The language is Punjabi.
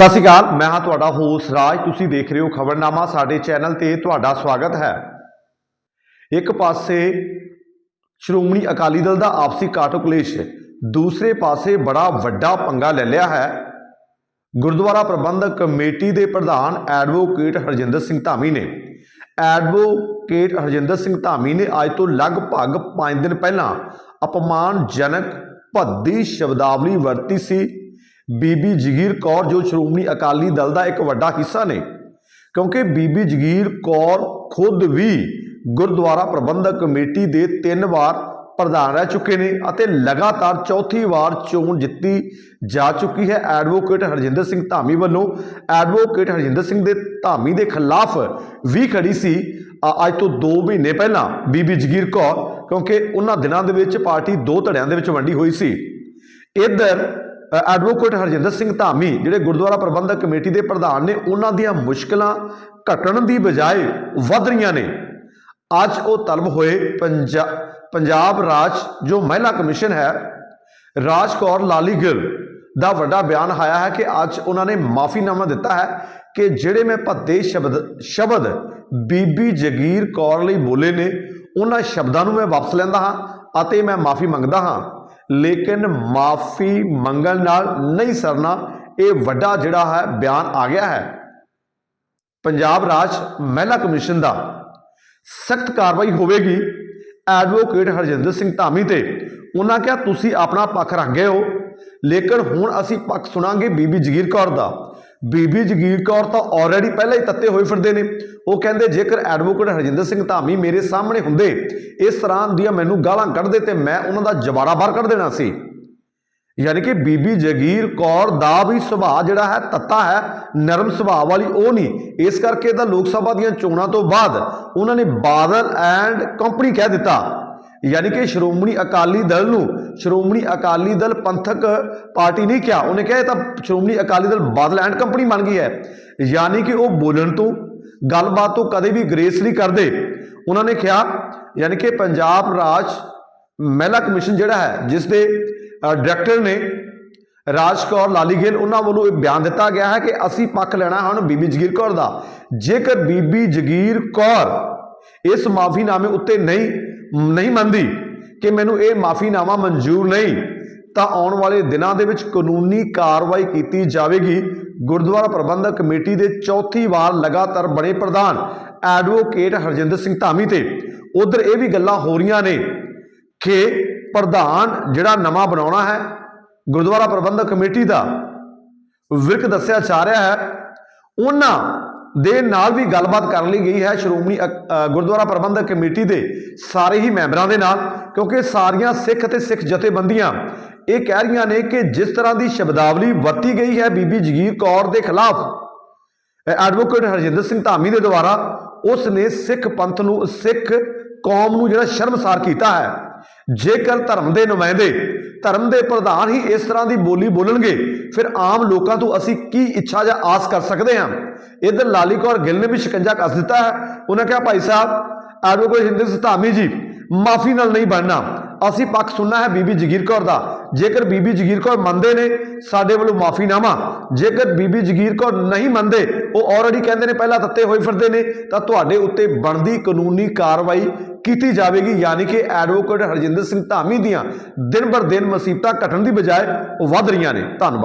ਸਤਿ ਸ਼੍ਰੀ ਅਕਾਲ, ਮੈਂ ਹਾਂ ਤੁਹਾਡਾ ਹੋਸ ਰਾਜ। ਤੁਸੀਂ ਦੇਖ ਰਹੇ ਹੋ ਖਬਰਨਾਮਾ, ਸਾਡੇ ਚੈਨਲ ਤੇ ਤੁਹਾਡਾ ਸਵਾਗਤ ਹੈ। ਇੱਕ ਪਾਸੇ ਸ਼੍ਰੋਮਣੀ ਅਕਾਲੀ ਦਲ ਦਾ ਆਪਸੀ ਕਾਟੋ ਕਲੇਸ਼ ਦੂਸਰੇ ਪਾਸੇ ਬੜਾ ਵੱਡਾ ਪੰਗਾ ਲੈ ਲਿਆ ਹੈ। ਗੁਰਦੁਆਰਾ ਪ੍ਰਬੰਧਕ ਕਮੇਟੀ ਦੇ ਪ੍ਰਧਾਨ ਐਡਵੋਕੇਟ ਹਰਜਿੰਦਰ ਸਿੰਘ ਧਾਮੀ ਨੇ। ਐਡਵੋਕੇਟ ਹਰਜਿੰਦਰ ਸਿੰਘ ਧਾਮੀ ਨੇ ਅੱਜ ਤੋਂ ਲਗਭਗ 5 ਦਿਨ ਪਹਿਲਾਂ ਅਪਮਾਨਜਨਕ ਭੱਦੀ ਸ਼ਬਦਾਵਲੀ ਵਰਤੀ ਸੀ। ਬੀਬੀ ਜਗੀਰ ਕੌਰ, ਜੋ ਸ਼੍ਰੋਮਣੀ ਅਕਾਲੀ ਦਲ ਦਾ ਇੱਕ ਵੱਡਾ ਹਿੱਸਾ ਨੇ। ਕਿਉਂਕਿ ਬੀਬੀ ਜਗੀਰ ਕੌਰ ਖੁਦ ਵੀ ਗੁਰਦੁਆਰਾ ਪ੍ਰਬੰਧਕ ਕਮੇਟੀ ਦੇ ਤਿੰਨ ਵਾਰ ਪ੍ਰਧਾਨ ਰਹਿ ਚੁੱਕੇ ਨੇ ਅਤੇ ਲਗਾਤਾਰ ਚੌਥੀ ਵਾਰ ਚੋਣ ਜਿੱਤੀ ਜਾ ਚੁੱਕੀ ਹੈ। ਐਡਵੋਕੇਟ ਹਰਜਿੰਦਰ ਸਿੰਘ ਧਾਮੀ ਵੱਲੋਂ ਐਡਵੋਕੇਟ ਹਰਜਿੰਦਰ ਸਿੰਘ ਦੇ ਧਾਮੀ ਦੇ ਖਿਲਾਫ ਵੀ ਖੜੀ ਸੀ। ਅੱਜ ਤੋਂ 2 ਮਹੀਨੇ ਪਹਿਲਾਂ ਬੀਬੀ ਜਗੀਰ ਕੌਰ, ਕਿਉਂਕਿ ਉਹਨਾਂ ਦਿਨਾਂ ਦੇ ਵਿੱਚ ਪਾਰਟੀ ਦੋ ਧੜਿਆਂ ਦੇ ਵਿੱਚ ਵੰਡੀ ਹੋਈ ਸੀ। ਇੱਧਰ ਐਡਵੋਕੇਟ ਹਰਜਿੰਦਰ ਸਿੰਘ ਧਾਮੀ, ਜਿਹੜੇ ਗੁਰਦੁਆਰਾ ਪ੍ਰਬੰਧਕ ਕਮੇਟੀ ਦੇ ਪ੍ਰਧਾਨ ਨੇ, ਉਹਨਾਂ ਦੀਆਂ ਮੁਸ਼ਕਲਾਂ ਘਟਣ ਦੀ ਬਜਾਏ ਵੱਧ ਰਹੀਆਂ ਨੇ। ਅੱਜ ਉਹ ਤਲਬ ਹੋਏ ਪੰਜਾਬ ਰਾਜ, ਜੋ ਮਹਿਲਾ ਕਮਿਸ਼ਨ ਹੈ, ਰਾਜ ਕੌਰ ਲਾਲੀ ਗਿੱਲ ਦਾ ਵੱਡਾ ਬਿਆਨ ਆਇਆ ਹੈ ਕਿ ਅੱਜ ਉਹਨਾਂ ਨੇ ਮਾਫੀਨਾਮਾ ਦਿੱਤਾ ਹੈ ਕਿ ਜਿਹੜੇ ਮੈਂ ਭੱਦੇ ਸ਼ਬਦ ਸ਼ਬਦ ਬੀਬੀ ਜਗੀਰ ਕੌਰ ਲਈ ਬੋਲੇ ਨੇ, ਉਹਨਾਂ ਸ਼ਬਦਾਂ ਨੂੰ ਮੈਂ ਵਾਪਸ ਲੈਂਦਾ ਹਾਂ ਅਤੇ ਮੈਂ ਮਾਫੀ ਮੰਗਦਾ ਹਾਂ। ਲੇਕਿਨ ਮਾਫੀ ਮੰਗਣ ਨਾਲ ਨਹੀਂ ਸਰਨਾ, ਇਹ ਵੱਡਾ ਜਿਹੜਾ ਹੈ, ਬਿਆਨ ਆ ਗਿਆ ਹੈ। ਪੰਜਾਬ ਰਾਜ ਮਹਿਲਾ ਕਮਿਸ਼ਨ ਦਾ ਸਖਤ ਕਾਰਵਾਈ ਹੋਵੇਗੀ। ਐਡਵੋਕੇਟ ਹਰਜਿੰਦਰ ਸਿੰਘ ਧਾਮੀ ਤੇ ਉਹਨਾਂ ਕਿਹਾ, ਤੁਸੀਂ ਆਪਣਾ ਪੱਖ ਰੱਖ ਗਏ ਹੋ, ਲੇਕਿਨ ਹੁਣ ਅਸੀਂ ਪੱਖ ਸੁਣਾਂਗੇ ਬੀਬੀ ਜਗੀਰ ਕੌਰ ਦਾ। ਬੀਬੀ ਜਗੀਰ ਕੌਰ ਤਾਂ ਆਲਰੇਡੀ ਪਹਿਲਾਂ ਹੀ ਤੱਤੇ ਹੋਏ ਫਿਰਦੇ ਨੇ। ਉਹ ਕਹਿੰਦੇ, ਜੇਕਰ ਐਡਵੋਕੇਟ ਹਰਜਿੰਦਰ ਸਿੰਘ ਧਾਮੀ ਮੇਰੇ ਸਾਹਮਣੇ ਹੁੰਦੇ, ਇਸ ਤਰ੍ਹਾਂ ਦੀਆਂ ਮੈਨੂੰ ਗਾਲਾਂ ਕੱਢਦੇ ਤੇ ਮੈਂ ਉਹਨਾਂ ਦਾ ਜਵਾੜਾ ਬਾਹਰ ਕੱਢ ਦੇਣਾ ਸੀ। ਯਾਨੀ ਕਿ ਬੀਬੀ ਜਗੀਰ ਕੌਰ ਦਾ ਵੀ ਸੁਭਾਅ ਜਿਹੜਾ ਹੈ, ਤੱਤਾ ਹੈ, ਨਰਮ ਸੁਭਾਅ ਵਾਲੀ ਉਹ ਨਹੀਂ। ਇਸ ਕਰਕੇ ਤਾਂ ਲੋਕ ਸਭਾ ਦੀਆਂ ਚੋਣਾਂ ਤੋਂ ਬਾਅਦ ਉਹਨਾਂ ਨੇ ਬਾਦਲ ਐਂਡ ਕੰਪਨੀ ਕਹਿ ਦਿੱਤਾ। ਯਾਨੀ ਕਿ ਸ਼੍ਰੋਮਣੀ ਅਕਾਲੀ ਦਲ ਨੂੰ ਸ਼੍ਰੋਮਣੀ ਅਕਾਲੀ ਦਲ ਪੰਥਕ ਪਾਰਟੀ ਨਹੀਂ ਕਿਹਾ। ਉਹਨੇ ਕਿਹਾ, ਇਹ ਤਾਂ ਸ਼੍ਰੋਮਣੀ ਅਕਾਲੀ ਦਲ ਬਾਦਲ ਐਂਡ ਕੰਪਨੀ ਬਣ ਗਈ ਹੈ। ਯਾਨੀ ਕਿ ਉਹ ਬੋਲਣ ਤੋਂ, ਗੱਲਬਾਤ ਤੋਂ ਕਦੇ ਵੀ ਗ੍ਰੇਸ ਨਹੀਂ ਕਰਦੇ। ਉਹਨਾਂ ਨੇ ਕਿਹਾ, ਯਾਨੀ ਕਿ ਪੰਜਾਬ ਰਾਜ ਮਹਿਲਾ ਕਮਿਸ਼ਨ ਜਿਹੜਾ ਹੈ, ਜਿਸ ਦੇ ਡਾਇਰੈਕਟਰ ਨੇ ਰਾਜ ਕੌਰ ਲਾਲੀ ਗਿੱਲ, ਉਹਨਾਂ ਵੱਲੋਂ ਇਹ ਬਿਆਨ ਦਿੱਤਾ ਗਿਆ ਹੈ ਕਿ ਅਸੀਂ ਪੱਖ ਲੈਣਾ ਹੈ ਹੁਣ ਬੀਬੀ ਜਗੀਰ ਕੌਰ ਦਾ। ਜੇਕਰ ਬੀਬੀ ਜਗੀਰ ਕੌਰ ਇਸ ਮਾਫੀਨਾਮੇ ਉੱਤੇ ਨਹੀਂ ਨਹੀਂ ਮੰਨਦੀ ਕਿ ਮੈਨੂੰ ਇਹ ਮਾਫੀਨਾਮਾ ਮਨਜ਼ੂਰ ਨਹੀਂ, ਤਾਂ ਆਉਣ ਵਾਲੇ ਦਿਨਾਂ ਦੇ ਵਿੱਚ ਕਾਨੂੰਨੀ ਕਾਰਵਾਈ ਕੀਤੀ ਜਾਵੇਗੀ। ਗੁਰਦੁਆਰਾ ਪ੍ਰਬੰਧਕ ਕਮੇਟੀ ਦੇ ਚੌਥੀ ਵਾਰ ਲਗਾਤਾਰ ਬਣੇ ਪ੍ਰਧਾਨ ਐਡਵੋਕੇਟ ਹਰਜਿੰਦਰ ਸਿੰਘ ਧਾਮੀ ਤੇ ਉਧਰ ਇਹ ਵੀ ਗੱਲਾਂ ਹੋ ਰਹੀਆਂ ਨੇ ਕਿ ਪ੍ਰਧਾਨ ਜਿਹੜਾ ਨਵਾਂ ਬਣਾਉਣਾ ਹੈ, ਗੁਰਦੁਆਰਾ ਪ੍ਰਬੰਧਕ ਕਮੇਟੀ ਦਾ, ਵਿਰਕ ਦੱਸਿਆ ਜਾ ਰਿਹਾ ਹੈ, ਉਹਨਾਂ ਦੇ ਨਾਲ ਵੀ ਗੱਲਬਾਤ ਕਰਨ ਲਈ ਗਈ ਹੈ ਸ਼੍ਰੋਮਣੀ ਅਕ- ਗੁਰਦੁਆਰਾ ਪ੍ਰਬੰਧਕ ਕਮੇਟੀ ਦੇ ਸਾਰੇ ਹੀ ਮੈਂਬਰਾਂ ਦੇ ਨਾਲ, ਕਿਉਂਕਿ ਸਾਰੀਆਂ ਸਿੱਖ ਅਤੇ ਸਿੱਖ ਜਥੇਬੰਦੀਆਂ ਇਹ ਕਹਿ ਰਹੀਆਂ ਨੇ ਕਿ ਜਿਸ ਤਰ੍ਹਾਂ ਦੀ ਸ਼ਬਦਾਵਲੀ ਵਰਤੀ ਗਈ ਹੈ ਬੀਬੀ ਜਗੀਰ ਕੌਰ ਦੇ ਖਿਲਾਫ ਐਡਵੋਕੇਟ ਹਰਜਿੰਦਰ ਸਿੰਘ ਧਾਮੀ ਦੇ ਦੁਆਰਾ, ਉਸ ਨੇ ਸਿੱਖ ਪੰਥ ਨੂੰ, ਸਿੱਖ ਕੌਮ ਨੂੰ ਜਿਹੜਾ ਸ਼ਰਮਸਾਰ ਕੀਤਾ ਹੈ, ਜੇਕਰ ਧਰਮ ਦੇ ਨੁਮਾਇੰਦੇ ਧਰਮ ਦੇ ਪ੍ਰਧਾਨ ਹੀ ਇਸ ਤਰ੍ਹਾਂ ਦੀ ਬੋਲੀ ਬੋਲਣਗੇ। ਫਿਰ ਆਮ ਲੋਕਾਂ ਤੋਂ ਅਸੀਂ ਕੀ ਇੱਛਾ ਜਾਂ ਆਸ ਕਰ ਸਕਦੇ ਹਾਂ? ਇਧਰ ਲਾਲੀ ਕੌਰ ਗਿੱਲ ਨੇ ਵੀ ਸ਼ਿਕੰਜਾ ਕੱਸ ਦਿੱਤਾ ਹੈ। ਉਹਨਾਂ ਕਿਹਾ, ਭਾਈ ਸਾਹਿਬ, ਐਡਵੋਕੇਟ ਹਿੰਦਰ ਸਿੰਘ ਧਾਮੀ ਜੀ, ਮਾਫੀ ਨਾਲ ਨਹੀਂ ਬਣਨਾ। ਅਸੀਂ ਪੱਖ ਸੁਣਨਾ ਹੈ ਬੀਬੀ ਜਗੀਰ ਕੌਰ ਦਾ। ਜੇਕਰ ਬੀਬੀ ਜਗੀਰ ਕੌਰ ਮੰਨਦੇ ਨੇ, ਸਾਡੇ ਵੱਲੋਂ ਮਾਫੀਨਾਮਾ। ਜੇਕਰ ਬੀਬੀ ਜਗੀਰ ਕੌਰ ਨਹੀਂ ਮੰਨਦੇ, ਉਹ ਆਲਰੇਡੀ ਕਹਿੰਦੇ ਨੇ, ਪਹਿਲਾਂ ਤੱਤੇ ਹੋਏ ਫਿਰਦੇ ਨੇ, ਤਾਂ ਤੁਹਾਡੇ ਉੱਤੇ ਬਣਦੀ ਕਾਨੂੰਨੀ ਕਾਰਵਾਈ ਕੀਤੀ ਜਾਵੇਗੀ, ਯਾਨੀ ਕਿ ਐਡਵੋਕੇਟ ਹਰਜਿੰਦਰ ਸਿੰਘ ਧਾਮੀ ਦੀਆਂ ਦਿਨ ਬਰ ਦਿਨ ਮੁਸੀਬਤਾਂ ਘਟਣ ਦੀ ਬਜਾਏ ਉਹ ਵੱਧ ਰਹੀਆਂ ਨੇ। ਧੰਨਵਾਦ।